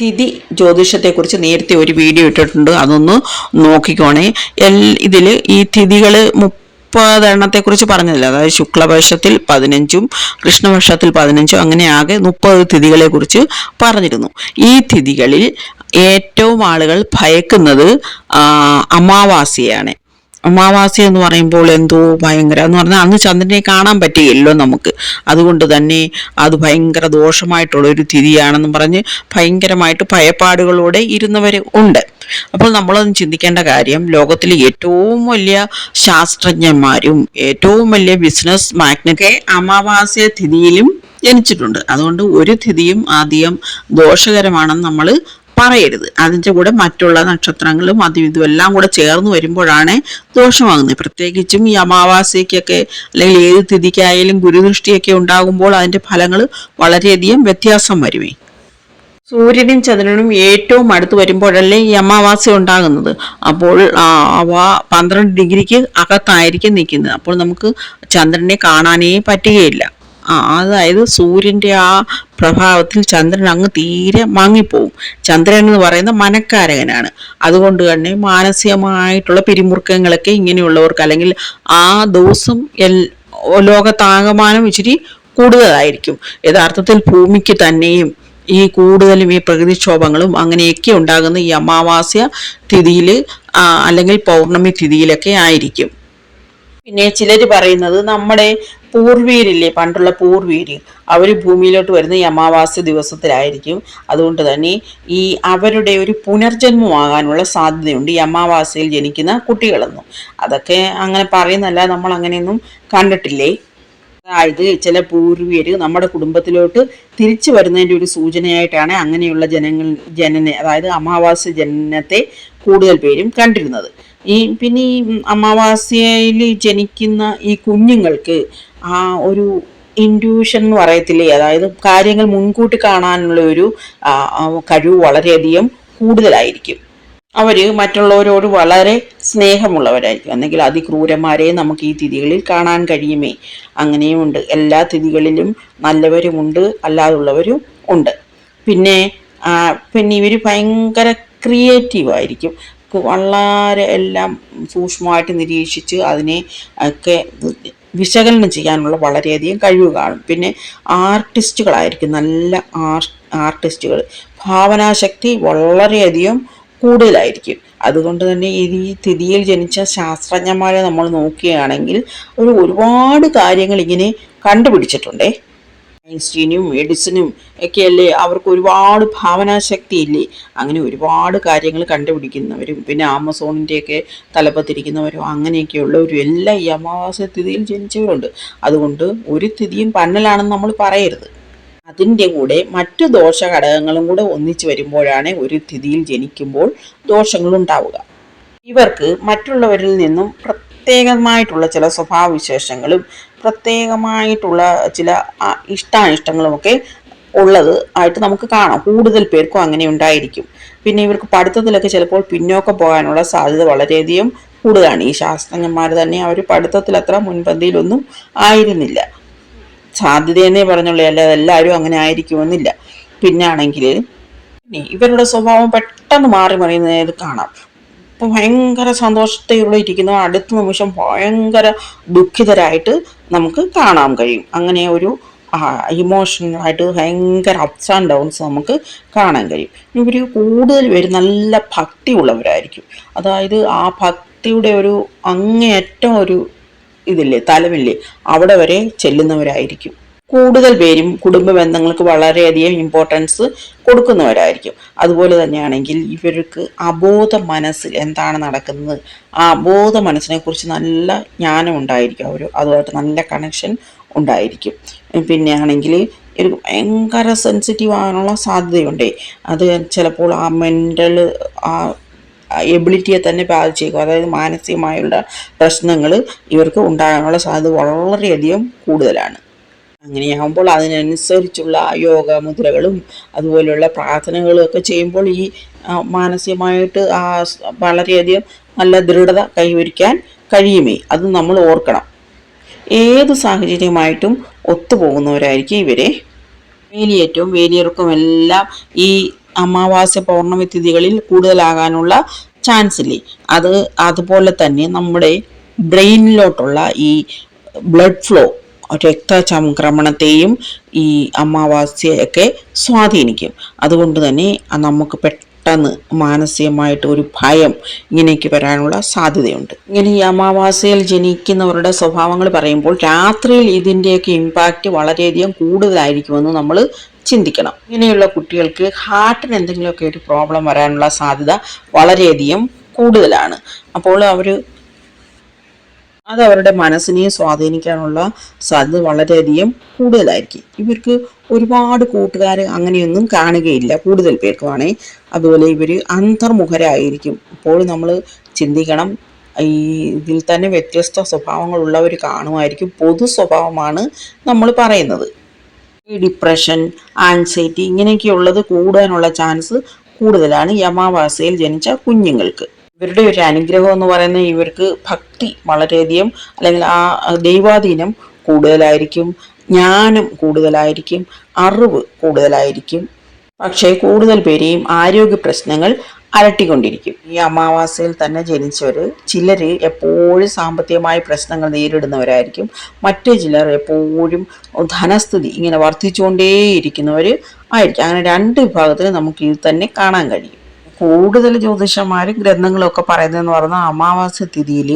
തിഥി ജ്യോതിഷത്തെക്കുറിച്ച് നേരത്തെ ഒരു വീഡിയോ ഇട്ടിട്ടുണ്ട്. അതൊന്ന് നോക്കിക്കോണേ. എൽ ഇതിൽ ഈ തിഥികൾ മുപ്പതെണ്ണത്തെക്കുറിച്ച് പറഞ്ഞില്ല അതായത് ശുക്ലപക്ഷത്തിൽ പതിനഞ്ചും കൃഷ്ണപക്ഷത്തിൽ പതിനഞ്ചും അങ്ങനെ ആകെ മുപ്പത് തിഥികളെക്കുറിച്ച് പറഞ്ഞിരുന്നു. ഈ തിഥികളിൽ ഏറ്റവും ആളുകൾ ഭയക്കുന്നത് അമാവാസിയാണ് അമാവാസി എന്ന് പറയുമ്പോൾ എന്തോ ഭയങ്കര എന്ന് പറഞ്ഞാൽ അന്ന് ചന്ദ്രനെ കാണാൻ പറ്റുകയില്ലോ നമുക്ക്. അതുകൊണ്ട് തന്നെ അത് ഭയങ്കര ദോഷമായിട്ടുള്ള ഒരു തിരിയാണെന്ന് പറഞ്ഞ് ഭയങ്കരമായിട്ട് ഭയപ്പാടുകളോടെ ഇരുന്നവർ ഉണ്ട്. അപ്പോൾ നമ്മളൊന്നും ചിന്തിക്കേണ്ട കാര്യം ലോകത്തിലെ ഏറ്റവും വലിയ ശാസ്ത്രജ്ഞന്മാരും ഏറ്റവും വലിയ ബിസിനസ് മാഗ്നൊക്കെ അമാവാസ്യ തിഥിയിലും ജനിച്ചിട്ടുണ്ട്. അതുകൊണ്ട് ഒരു തിഥിയും ആദ്യം ദോഷകരമാണെന്ന് നമ്മൾ പറയരുത്. അതിന്റെ കൂടെ മറ്റുള്ള നക്ഷത്രങ്ങളും അതും ഇതും എല്ലാം കൂടെ ചേർന്ന് വരുമ്പോഴാണ് ദോഷമാകുന്നത്. പ്രത്യേകിച്ചും ഈ അമാവാസ്യക്കൊക്കെ അല്ലെങ്കിൽ ഏത് തിഥിക്കായാലും ഗുരുദൃഷ്ടിയൊക്കെ ഉണ്ടാകുമ്പോൾ അതിന്റെ ഫലങ്ങൾ വളരെയധികം വ്യത്യാസം വരുമേ സൂര്യനും ചന്ദ്രനും ഏറ്റവും അടുത്ത് വരുമ്പോഴല്ലേ ഈ അമാവാസ്യ ഉണ്ടാകുന്നത്. അപ്പോൾ അവ പന്ത്രണ്ട് ഡിഗ്രിക്ക് അകത്തായിരിക്കും നിൽക്കുന്നത്. അപ്പോൾ നമുക്ക് ചന്ദ്രനെ കാണാനേ പറ്റുകയില്ല. അതായത് സൂര്യന്റെ ആ പ്രഭാവത്തിൽ ചന്ദ്രൻ അങ്ങ് തീരെ മങ്ങിപ്പോവും. ചന്ദ്രൻ എന്ന് പറയുന്ന മനക്കാരകനാണ്. അതുകൊണ്ട് തന്നെ മാനസികമായിട്ടുള്ള പിരിമുറുക്കങ്ങളൊക്കെ ഇങ്ങനെയുള്ളവർക്ക് അല്ലെങ്കിൽ ആ ദിവസം എൽ ലോകത്താകമാനം ഇച്ചിരി കൂടുതലായിരിക്കും. യഥാർത്ഥത്തിൽ ഭൂമിക്ക് തന്നെയും ഈ കൂടുതലും ഈ പ്രകൃതിക്ഷോഭങ്ങളും അങ്ങനെയൊക്കെ ഉണ്ടാകുന്ന ഈ അമാവാസ്യ തിഥിയിൽ അല്ലെങ്കിൽ പൗർണമി തിഥിയിലൊക്കെ ആയിരിക്കും. പിന്നെ ചിലർ പറയുന്നത് നമ്മുടെ പൂർവീകരില്ലേ പണ്ടുള്ള പൂർവീര്. അവർ ഭൂമിയിലോട്ട് വരുന്ന ഈ അമാവാസ്യ ദിവസത്തിലായിരിക്കും. അതുകൊണ്ട് തന്നെ ഈ അവരുടെ ഒരു പുനർജന്മമാകാനുള്ള സാധ്യതയുണ്ട്. ഈ അമാവാസ്യയിൽ ജനിക്കുന്ന കുട്ടികളെന്നും. അതൊക്കെ അങ്ങനെ പറയുന്നല്ല നമ്മൾ അങ്ങനെയൊന്നും കണ്ടിട്ടില്ലേ? അതായത് ചില പൂർവികർ നമ്മുടെ കുടുംബത്തിലോട്ട് തിരിച്ചു വരുന്നതിന്റെ ഒരു സൂചനയായിട്ടാണ് അങ്ങനെയുള്ള ജനങ്ങൾ ജനനെ അതായത് അമാവാസ്യ ജനനത്തെ കൂടുതൽ പേരും കണ്ടിരുന്നത്. ഈ പിന്നെ ഈ അമാവാസ്യയിൽ ജനിക്കുന്ന ഈ കുഞ്ഞുങ്ങൾക്ക് ആ ഒരു ഇൻഡ്യൂഷൻ എന്ന് പറയത്തില്ലേ? അതായത് കാര്യങ്ങൾ മുൻകൂട്ടി കാണാനുള്ള ഒരു കഴിവ് വളരെയധികം കൂടുതലായിരിക്കും. അവർ മറ്റുള്ളവരോട് വളരെ സ്നേഹമുള്ളവരായിരിക്കും. അല്ലെങ്കിൽ അതിക്രൂരന്മാരെ നമുക്ക് ഈ തിഥികളിൽ കാണാൻ കഴിയുമേ. അങ്ങനെയുമുണ്ട് എല്ലാ തിഥികളിലും നല്ലവരുമുണ്ട് അല്ലാതുള്ളവരും ഉണ്ട്. പിന്നെ പിന്നെ ഇവർ ഭയങ്കര ക്രിയേറ്റീവ് ആയിരിക്കും. വളരെ എല്ലാം സൂക്ഷ്മമായിട്ട് നിരീക്ഷിച്ച് അതിനെ ഒക്കെ വിശകലനം ചെയ്യാനുള്ള വളരെയധികം കഴിവ് കാണും. പിന്നെ ആർട്ടിസ്റ്റുകളായിരിക്കും നല്ല ആർ ആർട്ടിസ്റ്റുകൾ. ഭാവനാശക്തി വളരെയധികം കൂടുതലായിരിക്കും. അതുകൊണ്ട് തന്നെ ഈ തിഥിയിൽ ജനിച്ച ശാസ്ത്രജ്ഞന്മാരെ നമ്മൾ നോക്കുകയാണെങ്കിൽ ഒരു ഒരുപാട് കാര്യങ്ങൾ ഇങ്ങനെ കണ്ടുപിടിച്ചിട്ടുണ്ടേ. ഐൻസ്റ്റീനും മെഡിസിനും ഒക്കെയല്ലേ? അവർക്ക് ഒരുപാട് ഭാവനാശക്തി ഇല്ലേ അങ്ങനെ ഒരുപാട് കാര്യങ്ങൾ കണ്ടുപിടിക്കുന്നവരും പിന്നെ ആമസോണിന്റെയൊക്കെ തലപ്പത്തിരിക്കുന്നവരും അങ്ങനെയൊക്കെയുള്ളവരും എല്ലാം ഈ അമാവാസ്യ തിഥിയിൽ ജനിച്ചവരുണ്ട്. അതുകൊണ്ട് ഒരു തിഥിയും പന്നലാണെന്ന് നമ്മൾ പറയരുത്. അതിന്റെ കൂടെ മറ്റു ദോഷ ഘടകങ്ങളും കൂടെ ഒന്നിച്ചു വരുമ്പോഴാണ് ഒരു തിഥിയിൽ ജനിക്കുമ്പോൾ ദോഷങ്ങളുണ്ടാവുക. ഇവർക്ക് മറ്റുള്ളവരിൽ നിന്നും പ്രത്യേകമായിട്ടുള്ള ചില സ്വഭാവവിശേഷങ്ങളും പ്രത്യേകമായിട്ടുള്ള ചില ഇഷ്ടാനിഷ്ടങ്ങളും ഇഷ്ടാനിഷ്ടങ്ങളുമൊക്കെ ഉള്ളത് ആയിട്ട് നമുക്ക് കാണാം. കൂടുതൽ പേർക്കും അങ്ങനെ ഉണ്ടായിരിക്കും. പിന്നെ ഇവർക്ക് പഠിത്തത്തിലൊക്കെ ചിലപ്പോൾ പിന്നോക്കം പോകാനുള്ള സാധ്യത വളരെയധികം കൂടുതലാണ്. ഈ ശാസ്ത്രജ്ഞന്മാർ തന്നെ അവർ പഠിത്തത്തിൽ അത്ര മുൻപന്തിയിലൊന്നും ആയിരുന്നില്ല. സാധ്യതയെന്നേ പറഞ്ഞുള്ളൂ. അല്ലാതെ എല്ലാവരും അങ്ങനെ ആയിരിക്കുമെന്നില്ല. പിന്നാണെങ്കിൽ പിന്നെ ഇവരുടെ സ്വഭാവം പെട്ടെന്ന് മാറി മറിയുന്നത് കാണാം. ഭയങ്കര സന്തോഷത്തോടെ ഇരിക്കുന്ന. അടുത്ത നിമിഷം ഭയങ്കര ദുഃഖിതരായിട്ട് നമുക്ക് കാണാൻ കഴിയും. അങ്ങനെ ഒരു ഇമോഷണലായിട്ട് ഭയങ്കര അപ്സ് ആൻഡ് ഡൗൺസ് നമുക്ക് കാണാൻ കഴിയും. ഇവർ കൂടുതൽ പേര് നല്ല ഭക്തിയുള്ളവരായിരിക്കും. അതായത് ആ ഭക്തിയുടെ ഒരു അങ്ങേയറ്റം ഒരു ഇതില്ലേ തലമില്ലേ അവിടെ വരെ ചെല്ലുന്നവരായിരിക്കും. കൂടുതൽ പേരും കുടുംബ ബന്ധങ്ങൾക്ക് വളരെയധികം ഇമ്പോർട്ടൻസ് കൊടുക്കുന്നവരായിരിക്കും. അതുപോലെ തന്നെയാണെങ്കിൽ ഇവർക്ക് അബോധ മനസ്സിൽ എന്താണ് നടക്കുന്നത്? ആ അബോധ മനസ്സിനെ കുറിച്ച് നല്ല ജ്ഞാനം ഉണ്ടായിരിക്കും. അവർ അതുമായിട്ട് നല്ല കണക്ഷൻ ഉണ്ടായിരിക്കും. പിന്നെ ആണെങ്കിൽ ഒരു ഭയങ്കര സെൻസിറ്റീവ് ആകാനുള്ള സാധ്യതയുണ്ട്. അത് ചിലപ്പോൾ ആ മെന്റൽ ആ എബിലിറ്റിയെ തന്നെ ബാധിച്ചേക്കും. അതായത് മാനസികമായുള്ള പ്രശ്നങ്ങൾ ഇവർക്ക് ഉണ്ടാകാനുള്ള സാധ്യത വളരെയധികം കൂടുതലാണ്. അങ്ങനെയാകുമ്പോൾ അതിനനുസരിച്ചുള്ള യോഗ മുദ്രകളും അതുപോലെയുള്ള പ്രാർത്ഥനകളും ഒക്കെ ചെയ്യുമ്പോൾ ഈ മാനസികമായിട്ട് വളരെയധികം നല്ല ദൃഢത കൈവരിക്കാൻ കഴിയുമേ? അത് നമ്മൾ ഓർക്കണം. ഏത് സാഹചര്യമായിട്ടും ഒത്തുപോകുന്നവരായിരിക്കും ഇവരെ. വേലിയേറ്റവും വേലിയിറക്കും എല്ലാം ഈ അമാവാസ്യ പൗർണമി തിഥികളിൽ കൂടുതലാകാനുള്ള ചാൻസ് ഇല്ലേ അത് അതുപോലെ തന്നെ നമ്മുടെ ബ്രെയിനിലോട്ടുള്ള ഈ ബ്ലഡ് ഫ്ലോ രക്തചംക്രമണത്തെയും ഈ അമാവാസ്യയൊക്കെ സ്വാധീനിക്കും. അതുകൊണ്ട് തന്നെ നമുക്ക് പെട്ടെന്ന് മാനസികമായിട്ട് ഒരു ഭയം ഇങ്ങനെയൊക്കെ വരാനുള്ള സാധ്യതയുണ്ട്. ഇങ്ങനെ ഈ അമാവാസ്യയിൽ ജനിക്കുന്നവരുടെ സ്വഭാവങ്ങൾ പറയുമ്പോൾ രാത്രിയിൽ ഇതിന്റെയൊക്കെ ഇമ്പാക്റ്റ് വളരെയധികം കൂടുതലായിരിക്കുമെന്ന് നമ്മൾ ചിന്തിക്കണം. ഇങ്ങനെയുള്ള കുട്ടികൾക്ക് ഹാർട്ടിന് എന്തെങ്കിലുമൊക്കെ ഒരു പ്രോബ്ലം വരാനുള്ള സാധ്യത വളരെയധികം കൂടുതലാണ്. അപ്പോൾ അവർ അത് അവരുടെ മനസ്സിനെയും സ്വാധീനിക്കാനുള്ള സാധ്യത വളരെയധികം കൂടുതലായിരിക്കും. ഇവർക്ക് ഒരുപാട് കൂട്ടുകാർ അങ്ങനെയൊന്നും കാണുകയില്ല കൂടുതൽ പേർക്കുമാണേ. അതുപോലെ ഇവർ അന്തർമുഖരായിരിക്കും. അപ്പോൾ നമ്മൾ ചിന്തിക്കണം ഈ ഇതിൽ തന്നെ വ്യത്യസ്ത സ്വഭാവങ്ങളുള്ളവർ കാണുമായിരിക്കും. പൊതു സ്വഭാവമാണ് നമ്മൾ പറയുന്നത്. ഈ ഡിപ്രഷൻ ആൻസൈറ്റി ഇങ്ങനെയൊക്കെയുള്ളത് കൂടാനുള്ള ചാൻസ് കൂടുതലാണ്. യമാവാസയിൽ ജനിച്ച കുഞ്ഞുങ്ങൾക്ക്. ഇവരുടെ ഒരു അനുഗ്രഹം എന്ന് പറയുന്നത് ഇവർക്ക് ഭക്തി വളരെയധികം അല്ലെങ്കിൽ ആ ദൈവാധീനം കൂടുതലായിരിക്കും ജ്ഞാനം കൂടുതലായിരിക്കും അറിവ് കൂടുതലായിരിക്കും. പക്ഷേ കൂടുതൽ പേരെയും ആരോഗ്യ പ്രശ്നങ്ങൾ അലട്ടിക്കൊണ്ടിരിക്കും. ഈ അമാവാസയിൽ തന്നെ ജനിച്ചവർ ചിലർ എപ്പോഴും സാമ്പത്തികമായ പ്രശ്നങ്ങൾ നേരിടുന്നവരായിരിക്കും. മറ്റു ചിലർ എപ്പോഴും ധനസ്ഥിതി ഇങ്ങനെ വർദ്ധിച്ചുകൊണ്ടേയിരിക്കുന്നവർ ആയിരിക്കും. അങ്ങനെ രണ്ട് വിഭാഗത്തിൽ നമുക്ക് ഇത് തന്നെ കാണാൻ കഴിയും. കൂടുതൽ ജ്യോതിഷന്മാരും ഗ്രന്ഥങ്ങളൊക്കെ പറയുന്നതെന്ന് പറഞ്ഞാൽ അമാവാസ്യ തിഥിയിൽ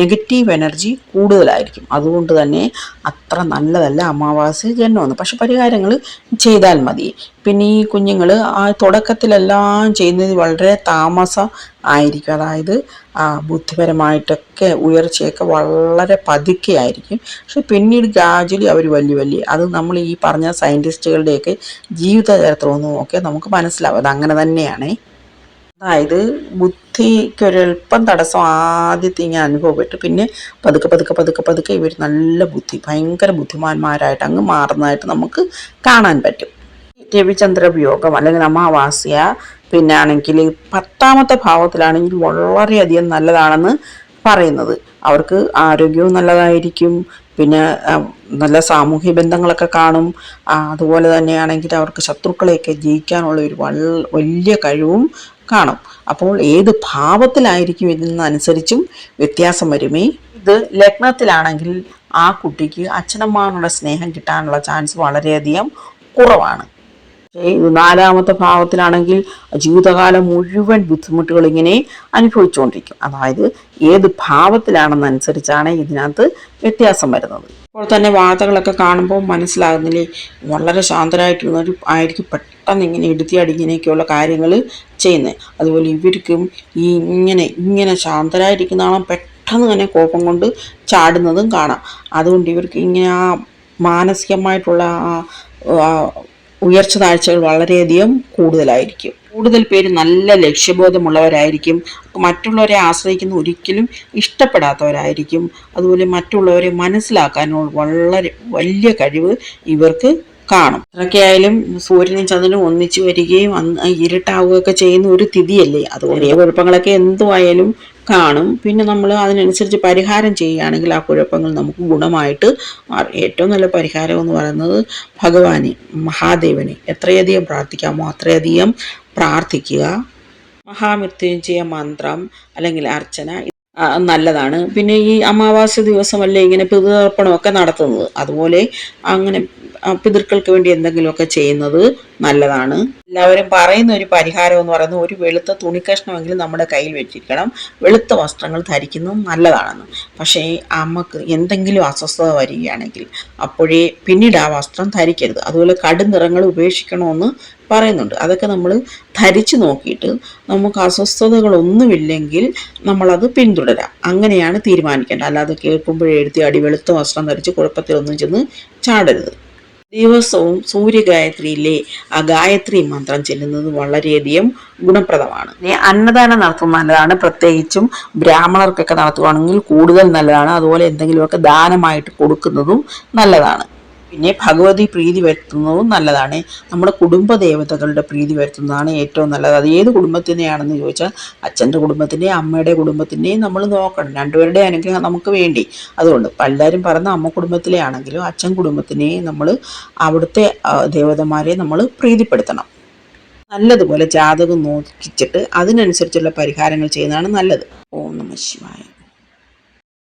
നെഗറ്റീവ് എനർജി കൂടുതലായിരിക്കും. അതുകൊണ്ട് തന്നെ അത്ര നല്ലതല്ല അമാവാസ്യ ജന്മമെന്ന് പക്ഷെ പരിഹാരങ്ങൾ ചെയ്താൽ മതി. പിന്നെ ഈ കുഞ്ഞുങ്ങൾ ആ തുടക്കത്തിലെല്ലാം ചെയ്യുന്നത് വളരെ താമസം ആയിരിക്കും. അതായത് ബുദ്ധിപരമായിട്ടൊക്കെ ഉയർച്ചയൊക്കെ വളരെ പതുക്കെ ആയിരിക്കും. പക്ഷെ പിന്നീട് ഗ്രാജുവലി അവർ വലിയ വലിയ അത് നമ്മൾ ഈ പറഞ്ഞ സയന്റിസ്റ്റുകളുടെയൊക്കെ ജീവിത ചരിത്രമൊന്നും നോക്കിയാൽ നമുക്ക് മനസ്സിലാവും. അത് അങ്ങനെ തന്നെയാണേ. അതായത് ബുദ്ധിക്കൊരൽപ്പം തടസ്സം ആദ്യത്തെ ഇങ്ങനെ അനുഭവപ്പെട്ടു. പിന്നെ പതുക്കെ പതുക്കെ പതുക്കെ പതുക്കെ ഇവർ നല്ല ബുദ്ധി ഭയങ്കര ബുദ്ധിമാന്മാരായിട്ട് അങ്ങ് മാറുന്നതായിട്ട് നമുക്ക് കാണാൻ പറ്റും. രവിചന്ദ്ര വിയോഗം അല്ലെങ്കിൽ അമാവാസ്യ പിന്നെ ആണെങ്കിൽ പത്താമത്തെ ഭാവത്തിലാണെങ്കിൽ വളരെയധികം നല്ലതാണെന്ന് പറയുന്നത്. അവർക്ക് ആരോഗ്യവും നല്ലതായിരിക്കും. പിന്നെ നല്ല സാമൂഹ്യ ബന്ധങ്ങളൊക്കെ കാണും. അതുപോലെ തന്നെയാണെങ്കിൽ അവർക്ക് ശത്രുക്കളെയൊക്കെ ജയിക്കാനുള്ള ഒരു വലിയ കഴിവും കാണും. അപ്പോൾ ഏത് ഭാവത്തിലായിരിക്കും ഇതിനനുസരിച്ചും വ്യത്യാസം വരുമേ? ഇത് ലഗ്നത്തിലാണെങ്കിൽ ആ കുട്ടിക്ക് അച്ഛനമ്മാനുള്ള സ്നേഹം കിട്ടാനുള്ള ചാൻസ് വളരെയധികം കുറവാണ്. ഇത് നാലാമത്തെ ഭാവത്തിലാണെങ്കിൽ ജീവിതകാലം മുഴുവൻ ബുദ്ധിമുട്ടുകൾ ഇങ്ങനെ അനുഭവിച്ചുകൊണ്ടിരിക്കും. അതായത് ഏത് ഭാവത്തിലാണെന്നനുസരിച്ചാണ് ഇതിനകത്ത് വ്യത്യാസം വരുന്നത്. ഇപ്പോൾ തന്നെ വാർത്തകളൊക്കെ കാണുമ്പോൾ മനസ്സിലാകുന്നില്ലേ? വളരെ ശാന്തരായിട്ടുള്ള ഒരു ആയിരിക്കും പെട്ടെന്ന് ഇങ്ങനെ എടുത്തിയാടി ഇങ്ങനെയൊക്കെയുള്ള കാര്യങ്ങൾ ചെയ്യുന്നത്. അതുപോലെ ഇവർക്കും ഈ ഇങ്ങനെ ഇങ്ങനെ ശാന്തരായിരിക്കുന്ന പെട്ടെന്ന് തന്നെ കോപം കൊണ്ട് ചാടുന്നതും കാണാം. അതുകൊണ്ട് ഇവർക്ക് ഇങ്ങനെ ആ മാനസികമായിട്ടുള്ള ആ ഉയർച്ച താഴ്ചകൾ വളരെയധികം കൂടുതലായിരിക്കും. കൂടുതൽ പേര് നല്ല ലക്ഷ്യബോധമുള്ളവരായിരിക്കും. മറ്റുള്ളവരെ ആശ്രയിക്കുന്ന ഒരിക്കലും ഇഷ്ടപ്പെടാത്തവരായിരിക്കും. അതുപോലെ മറ്റുള്ളവരെ മനസ്സിലാക്കാനുള്ള വളരെ വലിയ കഴിവ് ഇവർക്ക് കാണും. അതൊക്കെയായാലും സൂര്യനും ചന്ദ്രനും ഒന്നിച്ചു വരികയും ഇരുട്ടാവുകയൊക്കെ ചെയ്യുന്ന ഒരു തിഥിയല്ലേ? അതുകൊണ്ട് കുഴപ്പങ്ങളൊക്കെ എന്തുമായാലും കാണും. പിന്നെ നമ്മൾ അതിനനുസരിച്ച് പരിഹാരം ചെയ്യുകയാണെങ്കിൽ ആ കുഴപ്പങ്ങൾ നമുക്ക് ഗുണമായിട്ട് മാറും. ഏറ്റവും നല്ല പരിഹാരം എന്ന് പറയുന്നത് ഭഗവാനെ മഹാദേവനെ. എത്രയധികം പ്രാർത്ഥിക്കാമോ അത്രയധികം പ്രാർത്ഥിക്കുക. മഹാമൃത്യുഞ്ജയ മന്ത്രം അല്ലെങ്കിൽ അർച്ചന നല്ലതാണ്. പിന്നെ ഈ അമാവാസ്യ ദിവസമല്ലേ ഇങ്ങനെ പിതൃതർപ്പണമൊക്കെ നടത്തുന്നത്. അതുപോലെ അങ്ങനെ പിതൃക്കൾക്ക് വേണ്ടി എന്തെങ്കിലുമൊക്കെ ചെയ്യുന്നത് നല്ലതാണ്. എല്ലാവരും പറയുന്ന ഒരു പരിഹാരം എന്ന് പറയുന്നത് ഒരു വെളുത്ത തുണിക്കഷ്ണമെങ്കിലും നമ്മുടെ കയ്യിൽ വെച്ചിരിക്കണം. വെളുത്ത വസ്ത്രങ്ങൾ ധരിക്കുന്നതും നല്ലതാണെന്ന്. പക്ഷേ അമ്മയ്ക്ക് എന്തെങ്കിലും അസ്വസ്ഥത വരികയാണെങ്കിൽ അപ്പോഴേ പിന്നീട് ആ വസ്ത്രം ധരിക്കരുത്. അതുപോലെ കടും നിറങ്ങൾ ഉപേക്ഷിക്കണമെന്ന് പറയുന്നുണ്ട്. അതൊക്കെ നമ്മൾ ധരിച്ചു നോക്കിയിട്ട് നമുക്ക് അസ്വസ്ഥതകളൊന്നുമില്ലെങ്കിൽ നമ്മളത് പിന്തുടരാം. അങ്ങനെയാണ് തീരുമാനിക്കേണ്ടത്. അല്ലാതെ കേൾക്കുമ്പോഴേ എഴുതി അടി വെളുത്ത വസ്ത്രം ധരിച്ച് കുഴപ്പത്തിലൊന്നും ചെന്ന് ചാടരുത്. ദിവസവും സൂര്യഗായത്രിയിലെ ആ ഗായത്രി മന്ത്രം ചെല്ലുന്നത് വളരെയധികം ഗുണപ്രദമാണ്. അന്നദാനം നടത്തുന്നത് നല്ലതാണ്. പ്രത്യേകിച്ചും ബ്രാഹ്മണർക്കൊക്കെ നടത്തുകയാണെങ്കിൽ കൂടുതൽ നല്ലതാണ്. അതുപോലെ എന്തെങ്കിലുമൊക്കെ ദാനമായിട്ട് കൊടുക്കുന്നതും നല്ലതാണ്. പിന്നെ ഭഗവതി പ്രീതി വരുത്തുന്നതും നല്ലതാണ്. നമ്മുടെ കുടുംബ ദേവതകളുടെ പ്രീതി വരുത്തുന്നതാണ് ഏറ്റവും നല്ലത്. അത് ഏത് കുടുംബത്തിനെയാണെന്ന് ചോദിച്ചാൽ അച്ഛന്റെ കുടുംബത്തിന്റെയും അമ്മയുടെ കുടുംബത്തിന്റെയും നമ്മൾ നോക്കണം. രണ്ടുപേരുടെ അനുഗ്രഹം നമുക്ക് വേണ്ടി. അതുകൊണ്ട് പലരും പറഞ്ഞ അമ്മ കുടുംബത്തിലെ ആണെങ്കിലും അച്ഛൻ കുടുംബത്തിനെയും നമ്മൾ അവിടുത്തെ ദേവതമാരെ നമ്മൾ പ്രീതിപ്പെടുത്തണം. നല്ലതുപോലെ ജാതകം നോക്കിച്ചിട്ട് അതിനനുസരിച്ചുള്ള പരിഹാരങ്ങൾ ചെയ്യുന്നതാണ് നല്ലത്. ഓം നമ ശിവായ.